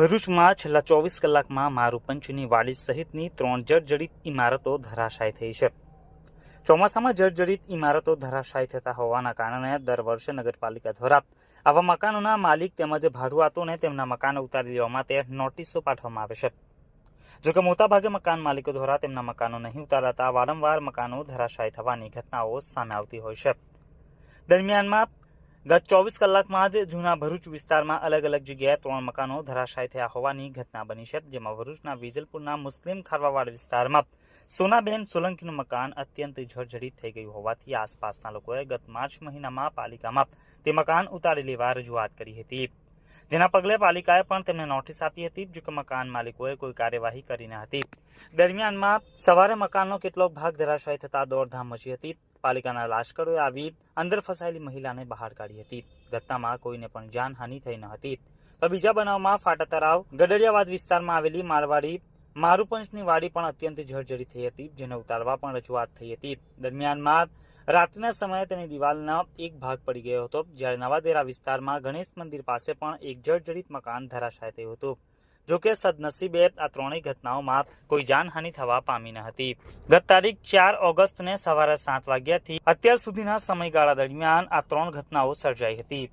ભરૂચમાં છેલ્લા ચોવીસ કલાકમાં મારુપંચની વાડી સહિતની ત્રણ જર્જરિત ઇમારતો ધરાશાય થઈ છે. ચોમાસામાં જર્જરિત ઇમારતો ધરાશાય થતા હોવાના કારણે દર વર્ષે નગરપાલિકા દ્વારા આવા મકાનોના માલિક તેમજ ભાડુઆતોને તેમના મકાનો ઉતારી લેવા માટે નોટિસો પાઠવવામાં આવે છે. જોકે મોટાભાગે મકાન માલિકો દ્વારા તેમના મકાનો નહીં ઉતારાતા વારંવાર મકાનો ધરાશાય થવાની ઘટનાઓ સામે આવતી હોય છે. દરમિયાનમાં ગત ચોવીસ કલાકમાં જ જૂના ભરૂચ વિસ્તારમાં અલગ અલગ જગ્યાએ ત્રણ મકાનો ધરાશાય થયા હોવાની ઘટના બની છે, જેમાં ભરૂચના વિજલપુરના મુસ્લિમ ખારવાવાડ વિસ્તારમાં સોનાબેન સોલંકીનું મકાન અત્યંત જર્જરિત થઈ ગયું હોવાથી આસપાસના લોકોએ ગત માર્ચ મહિનામાં પાલિકામાં તે મકાન ઉતારી લેવા રજૂઆત કરી હતી. જેના પગલે પાલિકાએ પણ તેમને નોટિસ આપી હતી જોકે મકાન માલિકોએ કોઈ કાર્યવાહી કરી ન હતી. દરમિયાનમાં સવારે મકાનનો કેટલોક ભાગ ધરાશાય થતા દોડધામ મચી હતી. પાલિકાના લાશ્કરોએ આવી અંદર ફસાયેલી મહિલાને બહાર કાઢી હતી. ઘટનામાં કોઈને પણ જાનહાનિ થઈ ન હતી. તો બીજા બનાવમાં ફાટા તળાવ ગડરિયાવાદ વિસ્તારમાં આવેલી મારવાડી મારુપંચની વાડી પણ અત્યંત જર્જરી થઈ હતી, જેને ઉતારવા પણ રજૂઆત થઈ હતી. દરમિયાનમાં રાત્રિના સમયે તેની દિવાલનો એક ભાગ પડી ગયો હતો, જ્યારે નવાદેરા વિસ્તારમાં ગણેશ મંદિર પાસે પણ એક જર્જરિત મકાન ધરાશાય થયું હતું. જોકે સદનસીબે આ ત્રણેય ઘટનાઓમાં કોઈ જાનહાનિ થવા પામી ન હતી. ગત તારીખ ચાર ઓગસ્ટને સવારે સાત વાગ્યાથી અત્યાર સુધીના સમયગાળા દરમિયાન આ ત્રણ ઘટનાઓ સર્જાઈ હતી.